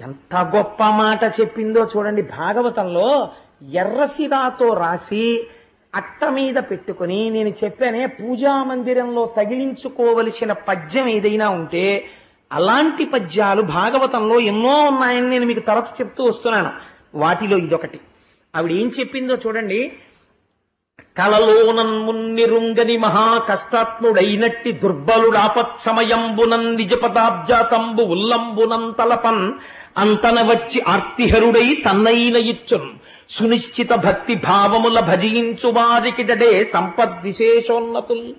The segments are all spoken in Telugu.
ఎంత గొప్ప మాట చెప్పిందో చూడండి. భాగవతంలో ఎర్రసిరాతో రాసి అట్ట మీద పెట్టుకుని నేను చెప్పానే పూజా మందిరంలో తగిలించుకోవలసిన పద్యం ఏదైనా ఉంటే అలాంటి పద్యాలు భాగవతంలో ఎన్నో ఉన్నాయని నేను మీకు తరచు చెప్తూ వస్తున్నాను. వాటిలో ఇదొకటి. ఆవిడ ఏం చెప్పిందో చూడండి. కలలోనన్మున్నిరుంగని మహా కష్టాత్ముడైనట్టి దుర్బలుడాపత్ సమయంబునన్ నిజపదాబ్జాతంబు ఉల్లంబునం తలపన్ అంతన వచ్చి ఆర్తిహరుడై తన్నైన ఇచ్చున్. సునిశ్చిత భక్తి భావముల భజించు వారికి జడే సంపద్ విశేషోన్నతుల్.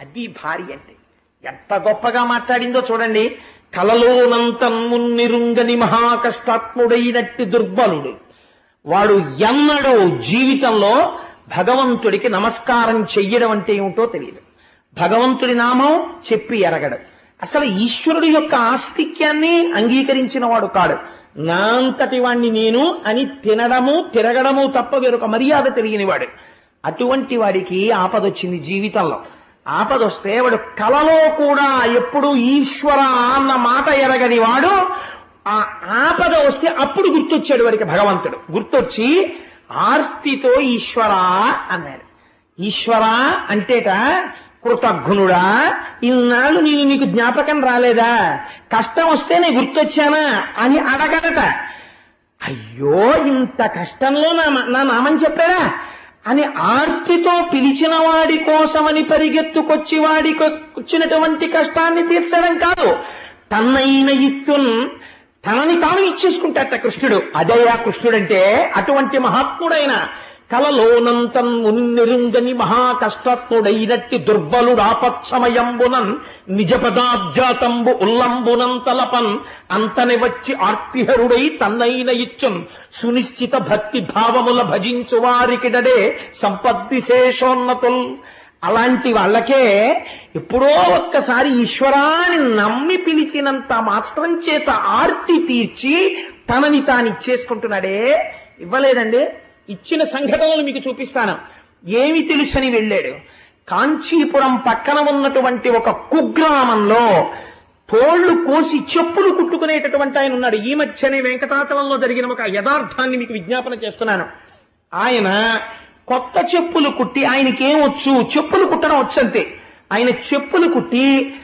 అది భార్య అంటే. ఎంత గొప్పగా మాట్లాడిందో చూడండి. కలలోనంతన్మున్నిరుంగని మహాకష్టాత్ముడైనట్టు దుర్బలుడు. వాడు ఎన్నడూ జీవితంలో భగవంతుడికి నమస్కారం చెయ్యడం అంటే ఏమిటో తెలియదు. భగవంతుడి నామం చెప్పి ఎరగడం. అసలు ఈశ్వరుడు యొక్క ఆస్తిక్యాన్ని అంగీకరించిన వాడు కాడు. నా అంతటి వాణ్ణి నేను అని తినడము తిరగడము తప్ప వేరొక మర్యాద తెలియనివాడు. అటువంటి వాడికి ఆపదొచ్చింది జీవితంలో. ఆపదొస్తే వాడు కలలో కూడా ఎప్పుడు ఈశ్వర అన్న మాట ఎరగని వాడు. ఆ ఆపద వస్తే అప్పుడు గుర్తొచ్చాడు వాడికి భగవంతుడు. గుర్తొచ్చి ఆర్తితో ఈశ్వర అన్నాడు. ఈశ్వర అంటేట కృతజ్ఞుడా ఇన్నాళ్ళు నేను నీకు జ్ఞాపకం రాలేదా? కష్టం వస్తే నేను గుర్తొచ్చానా అని అడగడట అయ్యో ఇంత కష్టంలో నా నా నామం చెప్పారా అని ఆర్తితో పిలిచిన వాడి కోసమని పరిగెత్తుకొచ్చి వాడికి వచ్చినటువంటి కష్టాన్ని తీర్చడం కాదు. తన్నైన ఇచ్చున్ తనని తాను ఇచ్చేసుకుంటాట కృష్ణుడు. అదయ్యా కృష్ణుడంటే అటువంటి మహాత్ముడైన కలలోనంతం ఉన్నెరుంగని మహాకష్టత్తుడైనట్టి దుర్బలుడాపత్సమయంబునన్ నిజ పదాబ్జాతంబు ఉల్లంబునం తలపన్ అంతని వచ్చి ఆర్తిహరుడై తన్నైన ఇచ్చున్ సునిశ్చిత భక్తి భావముల భజించు వారికిడడే సంపద్విశేషోన్నతుల్ అలాంటి వాళ్ళకే ఎప్పుడో ఒక్కసారి ఈశ్వరాన్ని నమ్మి పిలిచినంత మాత్రం చేత ఆర్తి తీర్చి తనని తాను ఇచ్చేసుకుంటున్నాడే ఇవ్వలేదండి. ఇచ్చిన సంఘటనలు మీకు చూపిస్తాను. ఏమి తెలుసని వెళ్ళాడు. కాంచీపురం పక్కన ఉన్నటువంటి ఒక కుగ్రామంలో తోళ్ళు కోసి చెప్పులు కుట్టుకునేటటువంటి ఆయన ఉన్నాడు. ఈ మధ్యనే వెంకటాచలంలో జరిగిన ఒక యథార్థాన్ని మీకు విజ్ఞాపన చేస్తున్నాను. ఆయన కొత్త చెప్పులు కుట్టి ఆయనకి వచ్చు? చెప్పులు కుట్టడం వచ్చంతే. ఆయన చెప్పులు కుట్టి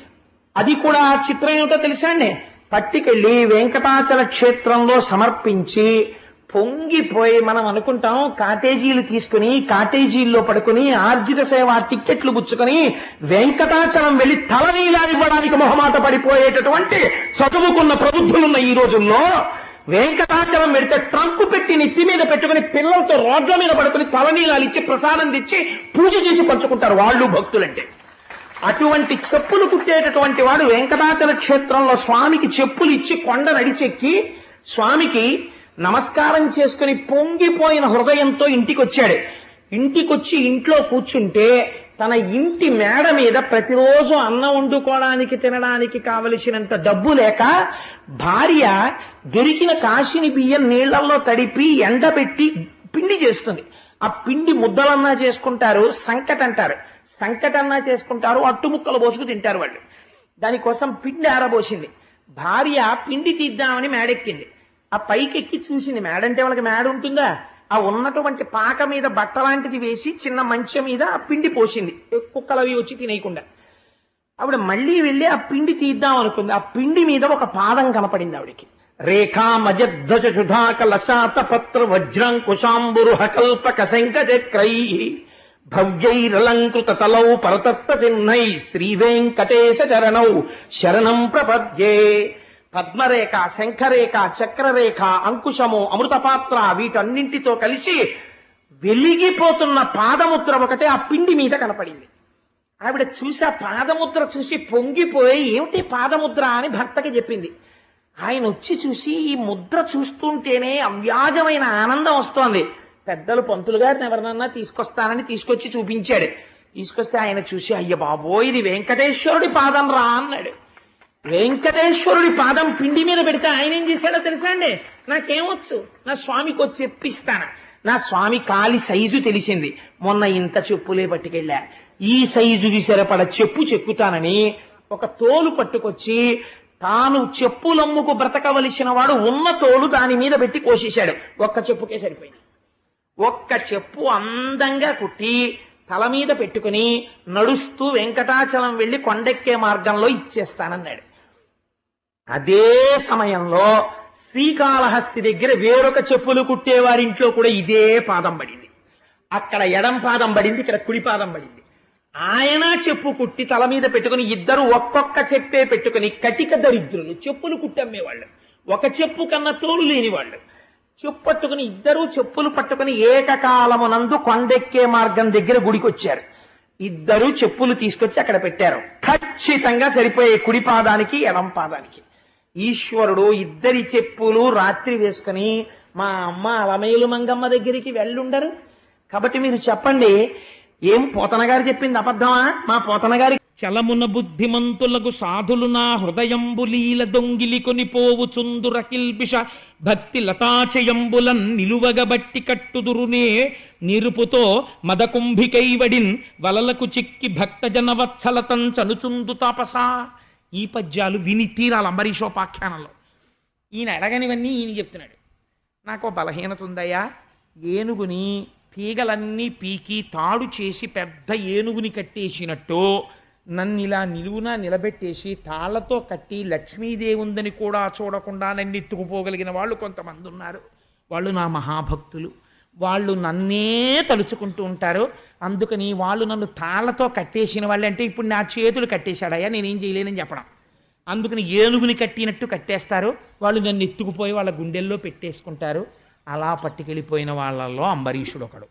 అది కూడా చిత్రం ఏమిటో తెలుసా అండి? పట్టుకెళ్ళి వెంకటాచల క్షేత్రంలో సమర్పించి పొంగిపోయి మనం అనుకుంటాం కాటేజీలు తీసుకుని కాటేజీల్లో పడుకుని ఆర్జిత సేవ టిక్కెట్లు పుచ్చుకొని వెంకటాచలం వెళ్ళి తలనీలాడివ్వడానికి మొహమాట పడిపోయేటటువంటి చదువుకున్న ప్రబుద్ధులున్న ఈ రోజుల్లో వెంకటాచలం పెడితే ట్రంక్ పెట్టి నెత్తి మీద పెట్టుకుని పిల్లలతో రోడ్ల మీద పడుకుని తలనీలాలు ఇచ్చి ప్రసాదం తెచ్చి పూజ చేసి పంచుకుంటారు వాళ్ళు భక్తులంటే. అటువంటి చెప్పులు కుట్టేటటువంటి వాడు వెంకటాచల క్షేత్రంలో స్వామికి చెప్పులు ఇచ్చి కొండ నడిచెక్కి స్వామికి నమస్కారం చేసుకుని పొంగిపోయిన హృదయంతో ఇంటికి వచ్చాడు ఇంటికొచ్చి ఇంట్లో కూర్చుంటే తన ఇంటి మేడ మీద ప్రతిరోజు అన్నం వండుకోవడానికి తినడానికి కావలసినంత డబ్బు లేక భార్య దొరికిన కాశిని బియ్యం నీళ్ళలో తడిపి ఎండబెట్టి పిండి చేస్తుంది. ఆ పిండి ముద్దలన్నా చేసుకుంటారు సంకట అంటారు సంకటన్నా చేసుకుంటారు అట్టు ముక్కలు పోసుకు తింటారు వాళ్ళు. దానికోసం పిండి ఆరబోసింది. భార్య పిండి తీద్దామని మేడెక్కింది. ఆ పైకి ఎక్కి చూసింది మేడంటే వాళ్ళకి మేడ ఉంటుందా? ఆ ఉన్నటువంటి పాక మీద బట్ట లాంటిది వేసి చిన్న మంచె మీద ఆ పిండి పోసింది. కుక్కలు అవి వచ్చి తినేయకుండా. ఆవిడ మళ్ళీ వెళ్ళి ఆ పిండి తీద్దాం అనుకుంది. ఆ పిండి మీద ఒక పాదం కనపడింది ఆవిడికి. రేఖా మజద్ధజ సుధాక లసాత పత్ర వజ్రాంకుశాంబురు హకల్పక శంకచక్రై భవ్యైరలంకృత తలౌ పరతత్త చిహ్నై శ్రీ వెంకటేశ చరణౌ శరణం ప్రపద్యే. పద్మరేఖ శంఖరేఖ చక్రరేఖ అంకుశము అమృతపాత్ర వీటన్నింటితో కలిసి వెలిగిపోతున్న పాదముద్ర ఒకటే ఆ పిండి మీద కనపడింది. ఆవిడ చూసి ఆ పాదముద్ర చూసి పొంగిపోయి ఏమిటి పాదముద్ర? అని భర్తకి చెప్పింది. ఆయన వచ్చి చూసి ఈ ముద్ర చూస్తుంటేనే అవ్యాజమైన ఆనందం వస్తోంది. పెద్దలు పంతులు గారిని ఎవరినన్నా తీసుకొస్తానని తీసుకొచ్చి చూపించాడు. తీసుకొస్తే ఆయన చూసి అయ్య బాబో ఇది వెంకటేశ్వరుడి పాదం రా అన్నాడు. వెంకటేశ్వరుడి పాదం పిండి మీద పెడితే ఆయన ఏం చేశాడో తెలుసా అండి? నాకేమొచ్చు? నా స్వామికి వచ్చి చెప్పిస్తాను? నా స్వామి కాలి సైజు తెలిసింది. మొన్న ఇంత చెప్పులే పట్టుకెళ్ళా. ఈ సైజుకి సరిపడ చెప్పు చెక్కుతానని ఒక తోలు పట్టుకొచ్చి తాను చెప్పులమ్ముకు బ్రతకవలసిన వాడు ఉన్న తోలు దాని మీద పెట్టి కోసేశాడు. ఒక్క చెప్పుకే సరిపోయింది. ఒక్క చెప్పు అందంగా కుట్టి తల మీద పెట్టుకుని నడుస్తూ వెంకటాచలం వెళ్ళి కొండెక్కే మార్గంలో ఇచ్చేస్తానన్నాడు. అదే సమయంలో శ్రీకాళహస్తి దగ్గర వేరొక చెప్పులు కుట్టేవారింట్లో కూడా ఇదే పాదం పడింది. అక్కడ ఎడం పాదం పడింది ఇక్కడ కుడి పాదం పడింది. ఆయన చెప్పు కుట్టి తల మీద పెట్టుకుని ఇద్దరు ఒక్కొక్క చెప్పే పెట్టుకుని కటిక దరిద్రులు చెప్పులు కుట్టమ్మేవాళ్ళు. ఒక చెప్పు కన్నా తోలు లేని వాళ్ళు చెప్పు పట్టుకుని ఇద్దరు చెప్పులు పట్టుకుని ఏకకాలమునందు కొండెక్కే మార్గం దగ్గర గుడికి వచ్చారు ఇద్దరు చెప్పులు తీసుకొచ్చి అక్కడ పెట్టారు. ఖచ్చితంగా సరిపోయే కుడి పాదానికి ఎడం పాదానికి. ఈశ్వరుడు ఇద్దరి చెప్పులు రాత్రి వేసుకుని మా అమ్మ అలమేలు మంగమ్మ దగ్గరికి వెళ్ళుండరు. కాబట్టి మీరు చెప్పండి ఏం పోతన గారు చెప్పింది అబద్ధమా? మా పోతన గారి చలమున బుద్ధిమంతులకు సాధులు నా హృదయంబులీల దొంగిలి కొనిపోవు చుందుర భక్తి లతాచయంబులన్ నిలువగబట్టి కట్టుదురునే నిరుపుతో మదకుంభికైవడిన్ వలలకు చిక్కి భక్తజన వత్సలతం చనుచుందు తాపసా. ఈ పద్యాలు విని తీరాలి అంబరీషోపాఖ్యానంలో. ఈయన అడగనివన్నీ ఈయన చెప్తున్నాడు. నాకు బలహీనత ఉందయ్యా ఏనుగుని తీగలన్నీ పీకి తాడు చేసి పెద్ద ఏనుగుని కట్టేసినట్టు నన్ను ఇలా నిలువున నిలబెట్టేసి తాళ్ళతో కట్టి లక్ష్మీదేవి ఉందని కూడా చూడకుండా నన్ను ఎత్తుకుపోగలిగిన వాళ్ళు కొంతమంది ఉన్నారు వాళ్ళు నా మహాభక్తులు. వాళ్ళు నన్నే తలుచుకుంటూ ఉంటారు. అందుకని వాళ్ళు నన్ను తాళ్ళతో కట్టేసిన వాళ్ళు అంటే ఇప్పుడు నా చేతులు కట్టేశాడయ్యా నేనేం చేయలేనని చెప్పడం. అందుకని ఏనుగుని కట్టినట్టు కట్టేస్తారు. వాళ్ళు నన్ను ఎత్తుకుపోయి వాళ్ళ గుండెల్లో పెట్టేసుకుంటారు. అలా పట్టుకెళ్ళిపోయిన వాళ్ళల్లో అంబరీషుడు ఒకడు.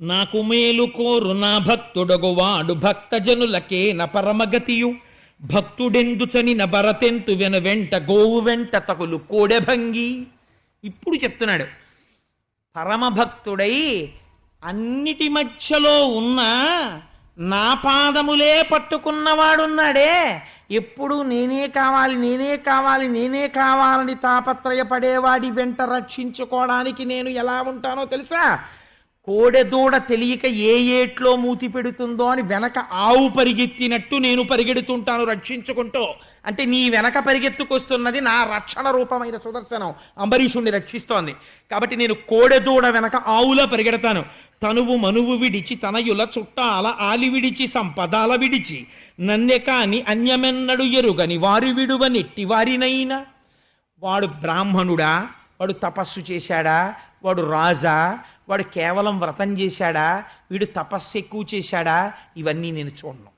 నాకు మేలు కోరు నా భక్తుడగువాడు భక్తజనులకే న పరమగతియు. భక్తుడెందుచని నబరతెంతు వెన వెంట గోవు వెంట తగులు కోడెభంగి ఇప్పుడు చెప్తున్నాడు పరమభక్తుడై అన్నిటి మధ్యలో ఉన్న నా పాదములే పట్టుకున్నవాడున్నాడే. ఎప్పుడు నేనే కావాలి నేనే కావాలి నేనే కావాలని తాపత్రయపడేవాడి వెంట రక్షించుకోవడానికి నేను ఎలా ఉంటానో తెలుసా? కోడెదూడ తెలియక ఏ ఏట్లో మూతి పెడుతుందో అని వెనక ఆవు పరిగెత్తినట్టు నేను పరిగెడుతుంటాను రక్షించుకుంటూ. అంటే నీ వెనక పరిగెత్తుకొస్తున్నది నా రక్షణ రూపమైన సుదర్శనం. అంబరీషుణ్ణి రక్షిస్తోంది. కాబట్టి నేను కోడెదూడ వెనక ఆవులా పరిగెడతాను. తనువు మనువు విడిచి తనయుల చుట్టాల ఆలి విడిచి సంపదాల విడిచి నన్నె కాని అన్యమెన్నడు ఎరుగని వారి విడువ నెట్టి వారినైనా. వాడు బ్రాహ్మణుడా? వాడు తపస్సు చేశాడా? వాడు రాజా? వాడు కేవలం వ్రతం చేశాడా? వీడు తపస్సు ఎక్కువ చేశాడా? ఇవన్నీ నేను చూడను.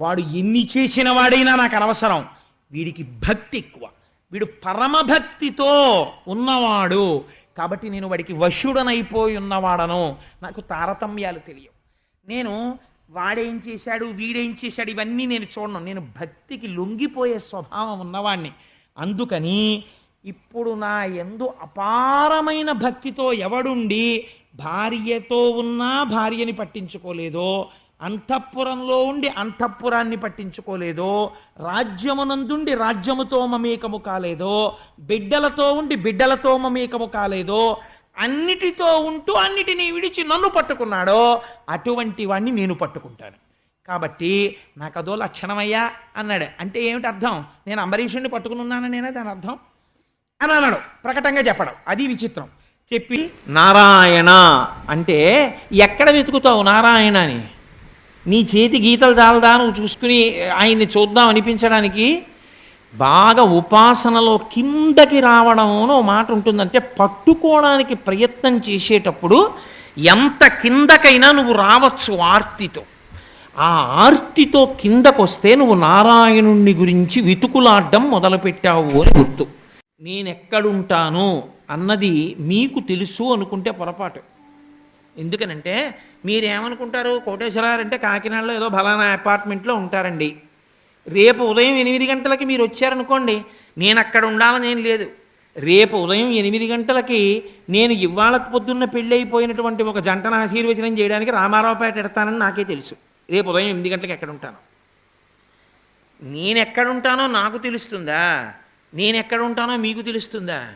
వాడు ఎన్ని చేసిన వాడైనా నాకు అనవసరం. వీడికి భక్తి ఎక్కువ. వీడు పరమభక్తితో ఉన్నవాడు. కాబట్టి నేను వాడికి వశుడనైపోయి ఉన్నవాడను. నాకు తారతమ్యాలు తెలియవు. నేను వాడేం చేశాడు వీడేం చేశాడు ఇవన్నీ నేను చూడను. నేను భక్తికి లొంగిపోయే స్వభావం ఉన్నవాణ్ణి. అందుకని ఇప్పుడు నా ఎందు అపారమైన భక్తితో ఎవడుండి భార్యతో ఉన్నా భార్యని పట్టించుకోలేదో అంతఃపురంలో ఉండి అంతఃపురాన్ని పట్టించుకోలేదో రాజ్యమునందుండి రాజ్యముతో మమేకము కాలేదో బిడ్డలతో ఉండి బిడ్డలతో మమేకము కాలేదో అన్నిటితో ఉంటూ అన్నిటినీ విడిచి నన్ను పట్టుకున్నాడో అటువంటి వాణ్ణి నేను పట్టుకుంటాను. కాబట్టి నాకు అదో లక్షణమయ్యా అన్నాడు. అంటే ఏమిటి అర్థం? నేను అంబరీషుణ్ణి పట్టుకుని ఉన్నాననేనా దాని అర్థం? అని అన్నాడు. ప్రకటంగా చెప్పడం. అది విచిత్రం. చెప్పి నారాయణ అంటే ఎక్కడ వెతుకుతావు నారాయణ అని? నీ చేతి గీతలు చాలదా నువ్వు చూసుకుని ఆయన్ని చూద్దాం అనిపించడానికి బాగా ఉపాసనలో కిందకి రావడం అని ఓ మాట ఉంటుందంటే పట్టుకోవడానికి ప్రయత్నం చేసేటప్పుడు ఎంత కిందకైనా నువ్వు రావచ్చు ఆర్తితో. ఆ ఆర్తితో కిందకొస్తే నువ్వు నారాయణుణ్ణి గురించి వెతుకులాడ్డం మొదలుపెట్టావు అని గుర్తు. నేనెక్కడుంటాను అన్నది మీకు తెలుసు అనుకుంటే పొరపాటు. ఎందుకనంటే మీరేమనుకుంటారు కోటేశ్వరారు అంటే కాకినాడలో ఏదో బలానా అపార్ట్మెంట్లో ఉంటారండి. రేపు ఉదయం ఎనిమిది గంటలకి మీరు వచ్చారనుకోండి నేను అక్కడ ఉండాలని ఏం లేదు. రేపు ఉదయం ఎనిమిది గంటలకి నేను ఇవాళ పొద్దున్న పెళ్ళైపోయినటువంటి ఒక జంటను ఆశీర్వచనం చేయడానికి రామారావుపేట ఎడతానని నాకే తెలుసు. రేపు ఉదయం ఎనిమిది గంటలకు ఎక్కడ ఉంటాను? నేను ఎక్కడ ఉంటానో నాకు తెలుస్తుందా? నేను ఎక్కడ ఉంటానో మీకు తెలుస్తుందా?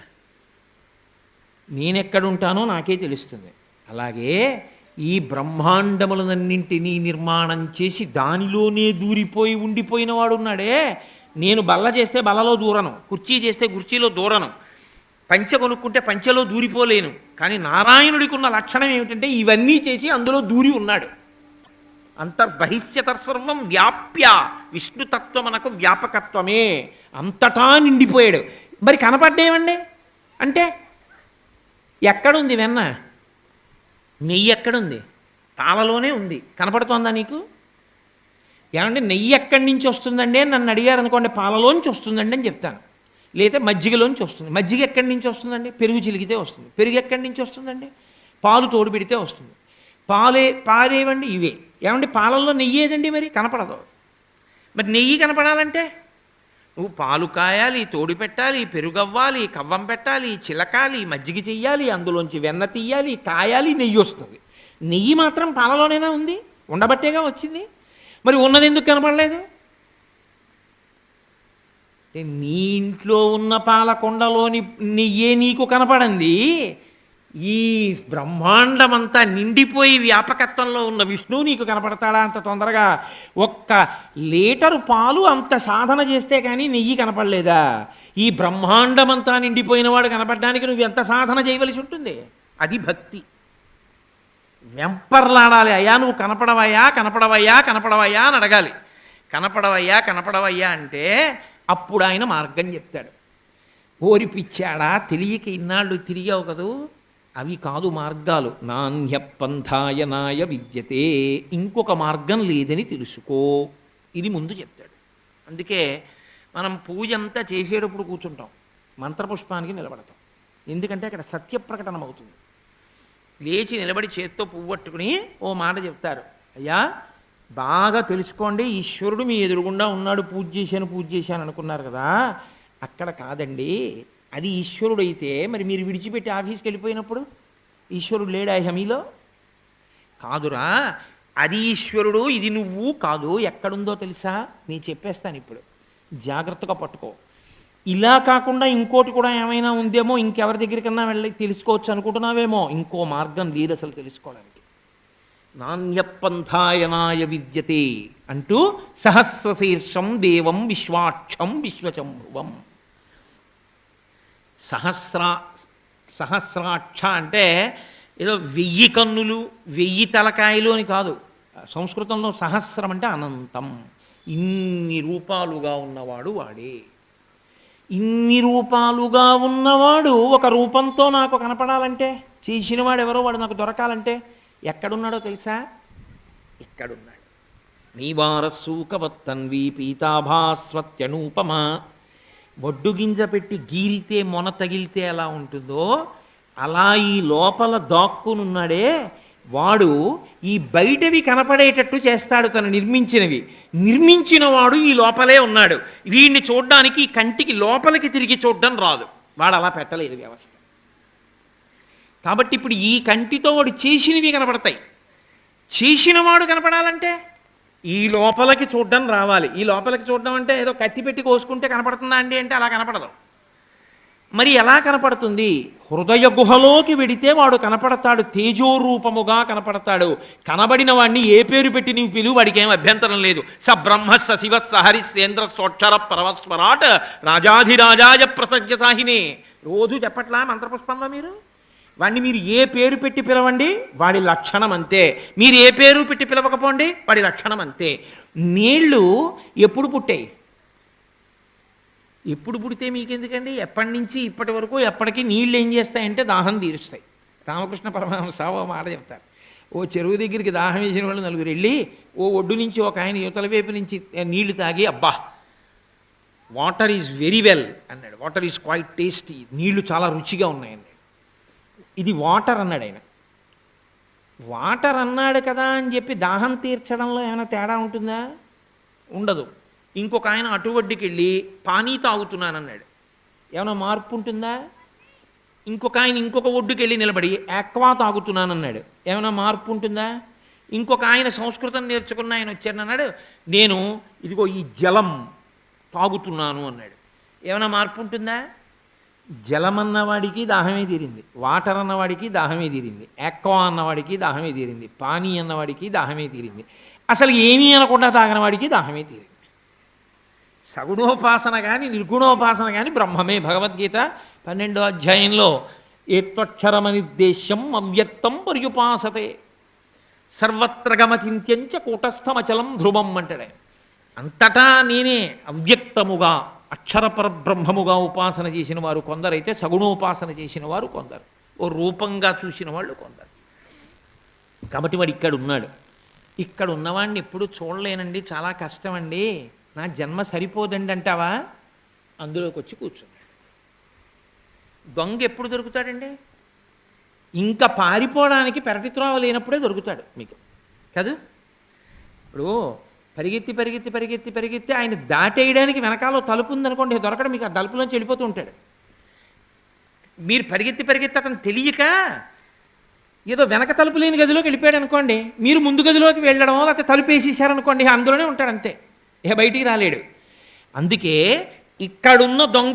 నేను ఎక్కడ ఉంటానో నాకే తెలుస్తుంది. అలాగే ఈ బ్రహ్మాండములనన్నింటినీ నిర్మాణం చేసి దానిలోనే దూరిపోయి ఉండిపోయిన వాడున్నాడే నేను బల్ల చేస్తే బల్లలో దూరను కుర్చీ చేస్తే కుర్చీలో దూరను పంచె కొనుక్కుంటే పంచెలో దూరిపోలేను. కానీ నారాయణుడికి ఉన్న లక్షణం ఏమిటంటే ఇవన్నీ చేసి అందులో దూరి ఉన్నాడు. అంతర్బహిష్యతర్సర్వం వ్యాప్య విష్ణుతత్వం అనకు వ్యాపకత్వమే. అంతటా నిండిపోయాడు. మరి కనపడ్డేమండి? అంటే ఎక్కడుంది వెన్న? నెయ్యి ఎక్కడుంది? పాలలోనే ఉంది. కనపడుతోందా నీకు? ఏమంటే నెయ్యి ఎక్కడి నుంచి వస్తుందండి అని నన్ను అడిగారు అనుకోండి పాలలోంచి వస్తుందండి అని చెప్తాను. లేదా మజ్జిగలోంచి వస్తుంది. మజ్జిగ ఎక్కడి నుంచి వస్తుందండి? పెరుగు చిలికితే వస్తుంది. పెరుగు ఎక్కడి నుంచి వస్తుందండి? పాలు తోడు పెడితే వస్తుంది. పాలే పాలేవండి ఇవే. ఏమండి పాలల్లో నెయ్యి ఏదండి మరి? కనపడదు. మరి నెయ్యి కనపడాలంటే? నువ్వు పాలు కాయాలి తోడు పెట్టాలి పెరుగవ్వాలి కవ్వం పెట్టాలి చిలకాలి మజ్జిగ చెయ్యాలి అందులోంచి వెన్న తీయాలి కాయాలి నెయ్యి వస్తుంది. నెయ్యి మాత్రం పాలలోనేనా ఉంది? ఉండబట్టేగా వచ్చింది? మరి ఉన్నది ఎందుకు కనపడలేదు? నీ ఇంట్లో ఉన్న పాలకొండలోని నెయ్యే నీకు కనపడంది? ఈ బ్రహ్మాండమంతా నిండిపోయి వ్యాపకత్వంలో ఉన్న విష్ణువు నీకు కనపడతాడా అంత తొందరగా? ఒక్క లీటరు పాలు అంత సాధన చేస్తే కానీ నెయ్యి కనపడలేదా? ఈ బ్రహ్మాండమంతా నిండిపోయిన వాడు కనపడడానికి నువ్వు ఎంత సాధన చేయవలసి ఉంటుంది? అది భక్తి. వెంపర్లాడాలి అయ్యా నువ్వు కనపడవయ్యా కనపడవయ్యా కనపడవయ్యా అని అడగాలి. కనపడవయ్యా కనపడవయ్యా అంటే అప్పుడు ఆయన మార్గం చెప్తాడు. ఓరి పిచ్చాడా తెలియక ఇన్నాళ్ళు తిరిగావు కదూ? అవి కాదు మార్గాలు. నాణ్యపంథాయ నాయ విద్యతే. ఇంకొక మార్గం లేదని తెలుసుకో. ఇది ముందు చెప్తాడు. అందుకే మనం పూజ అంతా చేసేటప్పుడు కూర్చుంటాం. మంత్రపుష్పానికి నిలబడతాం. ఎందుకంటే అక్కడ సత్యప్రకటనం అవుతుంది. లేచి నిలబడి చేత్తో పువ్వట్టుకుని ఓ మాట చెప్తారు. అయ్యా బాగా తెలుసుకోండి ఈశ్వరుడు మీ ఎదురుగుండా ఉన్నాడు పూజ చేశాను పూజ చేశాను అనుకున్నారు కదా. అక్కడ కాదండి. అది ఈశ్వరుడు అయితే మరి మీరు విడిచిపెట్టి ఆఫీస్కి వెళ్ళిపోయినప్పుడు ఈశ్వరుడు లేడా హమీలో? కాదురా అది ఈశ్వరుడు ఇది నువ్వు కాదు ఎక్కడుందో తెలుసా? నేను చెప్పేస్తాను ఇప్పుడు. జాగ్రత్తగా పట్టుకో. ఇలా కాకుండా ఇంకోటి కూడా ఏమైనా ఉందేమో ఇంకెవరి దగ్గరికన్నా వెళ్ళి తెలుసుకోవచ్చు అనుకుంటున్నావేమో? ఇంకో మార్గం లేదు అసలు తెలుసుకోవడానికి. నాణ్యపంథాయనాయ విద్యతే అంటూ సహస్రశీర్షం దేవం విశ్వాక్షం విశ్వచంభువం. సహస్రా సహస్రాక్ష అంటే ఏదో వెయ్యి కన్నులు వెయ్యి తలకాయలు అని కాదు. సంస్కృతంలో సహస్రం అంటే అనంతం. ఇన్ని రూపాలుగా ఉన్నవాడు వాడే. ఇన్ని రూపాలుగా ఉన్నవాడు ఒక రూపంతో నాకు కనపడాలంటే చేసినవాడు ఎవరో వాడు నాకు దొరకాలంటే ఎక్కడున్నాడో తెలుసా? ఎక్కడున్నాడు? నీవారసూకవత్తన్వి పీతాభాస్వత్యనూపమా? వడ్డు గింజ పెట్టి గీరితే మొన తగిలితే ఎలా ఉంటుందో అలా ఈ లోపల దాక్కునున్నాడే వాడు ఈ బయటవి కనపడేటట్టు చేస్తాడు తను నిర్మించినవి. నిర్మించిన వాడు ఈ లోపలే ఉన్నాడు. వీడిని చూడడానికి ఈ కంటికి లోపలికి తిరిగి చూడడం రాదు. వాడు అలా పెట్టలేదు వ్యవస్థ. కాబట్టి ఇప్పుడు ఈ కంటితో వాడు చేసినవి కనపడతాయి. చేసినవాడు కనపడాలంటే ఈ లోపలికి చూడడం రావాలి. ఈ లోపలికి చూడడం అంటే ఏదో కత్తి పెట్టి కోసుకుంటే కనపడుతుందా అండి అంటే అలా కనపడదు. మరి ఎలా కనపడుతుంది? హృదయ గుహలోకి వెడితే వాడు కనపడతాడు. తేజోరూపముగా కనపడతాడు. కనబడిన వాడిని ఏ పేరు పెట్టి నీవు పిలువు? వాడికి ఏం అభ్యంతరం లేదు. స బ్రహ్మ స శివ సహరిశ్రేంద్ర సోక్షర పరమస్వరాట్ రాజాధిరాజాయ ప్రసజ్ఞ సాహిని. రోజు చెప్పట్లా మంత్రపుష్పంలో మీరు? వాడిని మీరు ఏ పేరు పెట్టి పిలవండి? వాడి లక్షణం అంతే. మీరు ఏ పేరు పెట్టి పిలవకపోండి? వాడి లక్షణం అంతే. నీళ్ళు ఎప్పుడు పుట్టాయి? ఎప్పుడు పుడితే మీకెందుకండి? ఎప్పటి నుంచి ఇప్పటి వరకు ఎప్పటికీ నీళ్ళు ఏం చేస్తాయంటే దాహం తీరుస్తాయి. రామకృష్ణ పరమహంస ఓ మాట చెప్తారు. ఓ చెరువు దగ్గరికి దాహం వేసిన వాళ్ళు నలుగురు వెళ్ళి ఓ ఒడ్డు నుంచి ఒక ఆయన యువతల వైపు నుంచి నీళ్ళు తాగి అబ్బా! వాటర్ ఈజ్ వెరీ వెల్ అన్నాడు. Water is quite tasty. నీళ్ళు చాలా రుచిగా ఉన్నాయండి ఇది వాటర్ అన్నాడు ఆయన. వాటర్ అన్నాడు కదా అని చెప్పి దాహం తీర్చడంలో ఏమైనా తేడా ఉంటుందా? ఉండదు. ఇంకొక ఆయన అటువడ్డికి వెళ్ళి పానీ తాగుతున్నాను అన్నాడు ఏమైనా మార్పు ఉంటుందా? ఇంకొక ఆయన ఇంకొక ఒడ్డుకి వెళ్ళి నిలబడి యాక్వా తాగుతున్నాను అన్నాడు ఏమైనా మార్పు ఉంటుందా? ఇంకొక ఆయన సంస్కృతం నేర్చుకున్న ఆయన వచ్చాను అన్నాడు నేను ఇదిగో ఈ జలం తాగుతున్నాను అన్నాడు. ఏమైనా మార్పు ఉంటుందా? జలమన్నవాడికి దాహమే తీరింది వాటర్ అన్నవాడికి దాహమే తీరింది ఎక్కో అన్నవాడికి దాహమే తీరింది పానీ అన్నవాడికి దాహమే తీరింది. అసలు ఏమీ అనకుండా తాగిన వాడికి దాహమే తీరింది. సగుణోపాసన కానీ నిర్గుణోపాసన కానీ బ్రహ్మమే. భగవద్గీత పన్నెండో అధ్యాయంలో ఏత్వక్షరమనిర్దేశ్యం అవ్యక్తం పర్యుపాసతే. సర్వత్ర గమతింత్యంచ కూటస్థమచలం ధ్రువం అంటాడే అంతటా నేనే అవ్యక్తముగా. అక్షరపర బ్రహ్మముగా ఉపాసన చేసిన వారు కొందరైతే సగుణోపాసన చేసిన వారు కొందరు. ఓ రూపంగా చూసిన వాళ్ళు కొందరు. కాబట్టి వాడు ఇక్కడ ఉన్నాడు. ఇక్కడ ఉన్నవాడిని ఎప్పుడు చూడలేనండి చాలా కష్టం అండి నా జన్మ సరిపోదండి అంటావా? అందులోకి వచ్చి కూర్చున్నాడు. దొంగ ఎప్పుడు దొరుకుతాడండి? ఇంకా పారిపోవడానికి పెరటి త్రోవ లేనప్పుడే దొరుకుతాడు మీకు. కాదు? ఇప్పుడు పరిగెత్తి పరిగెత్తి పరిగెత్తి పరిగెత్తి ఆయన దాటేయడానికి వెనకాల తలుపు ఉందనుకోండి. దొరకడం మీకు ఆ తలుపులోంచి వెళ్ళిపోతూ ఉంటాడు. మీరు పరిగెత్తి పరిగెత్తి అతను తెలియక ఏదో వెనక తలుపు లేని గదిలోకి వెళ్ళిపోయాడు అనుకోండి. మీరు ముందు గదిలోకి వెళ్ళడం లేకపోతే తలుపు వేసేసారనుకోండి అందులోనే ఉంటాడు అంతే. ఇక బయటికి రాలేడు. అందుకే ఇక్కడున్న దొంగ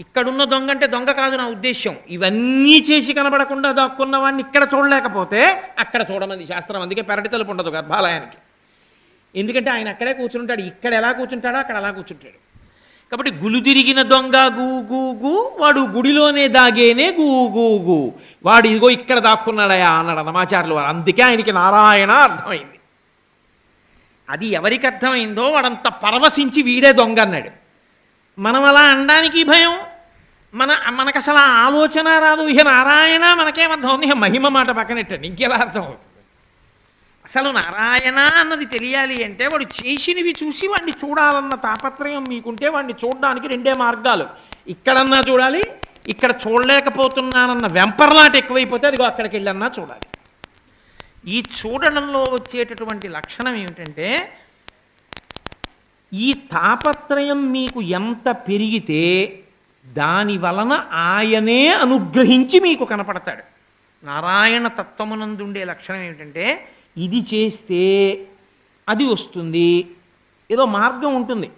ఇక్కడున్న దొంగ అంటే దొంగ కాదు నా ఉద్దేశ్యం. ఇవన్నీ చేసి కనబడకుండా దాక్కున్న వాడిని ఇక్కడ చూడలేకపోతే అక్కడ చూడమంది శాస్త్రం. అందుకే పెరటి తలుపు ఉండదు గర్భాలయానికి. ఎందుకంటే ఆయన అక్కడే కూర్చుంటాడు ఇక్కడ ఎలా కూర్చుంటాడో అక్కడ అలా కూర్చుంటాడు. కాబట్టి గులు తిరిగిన దొంగ గూ వాడు గుడిలోనే దాగేనే గూ వాడు ఇదిగో ఇక్కడ దాక్కున్నాడయా అన్నాడు అన్నమాచార్యులు వారు. అందుకే ఆయనకి నారాయణ అర్థమైంది. అది ఎవరికి అర్థమైందో వాడంత పరవశించి వీడే దొంగ అన్నాడు. మనం అలా అనడానికి భయం? మన మనకు అసలు ఆలోచన రాదు. ఇహ నారాయణ మనకేమర్థం ఉంది ఇహ మహిమ మాట పక్కనెట్టండి ఇంకెలా అర్థం అవుతుంది అసలు నారాయణ అన్నది తెలియాలి అంటే వాడు చేసినవి చూసి వాడిని చూడాలన్న తాపత్రయం మీకుంటే వాడిని చూడడానికి రెండే మార్గాలు. ఇక్కడన్నా చూడాలి ఇక్కడ చూడలేకపోతున్నానన్న వెంపర్లాట ఎక్కువైపోతే అదిగో అక్కడికి వెళ్ళన్నా చూడాలి. ఈ చూడడంలో వచ్చేటటువంటి లక్షణం ఏమిటంటే ఈ తాపత్రయం మీకు ఎంత పెరిగితే దాని వలన ఆయనే అనుగ్రహించి మీకు కనపడతాడు. నారాయణ తత్వమునందుండే లక్షణం ఏమిటంటే ఇది చేస్తే అది వస్తుంది. ఏదో మార్గం ఉంటుంది.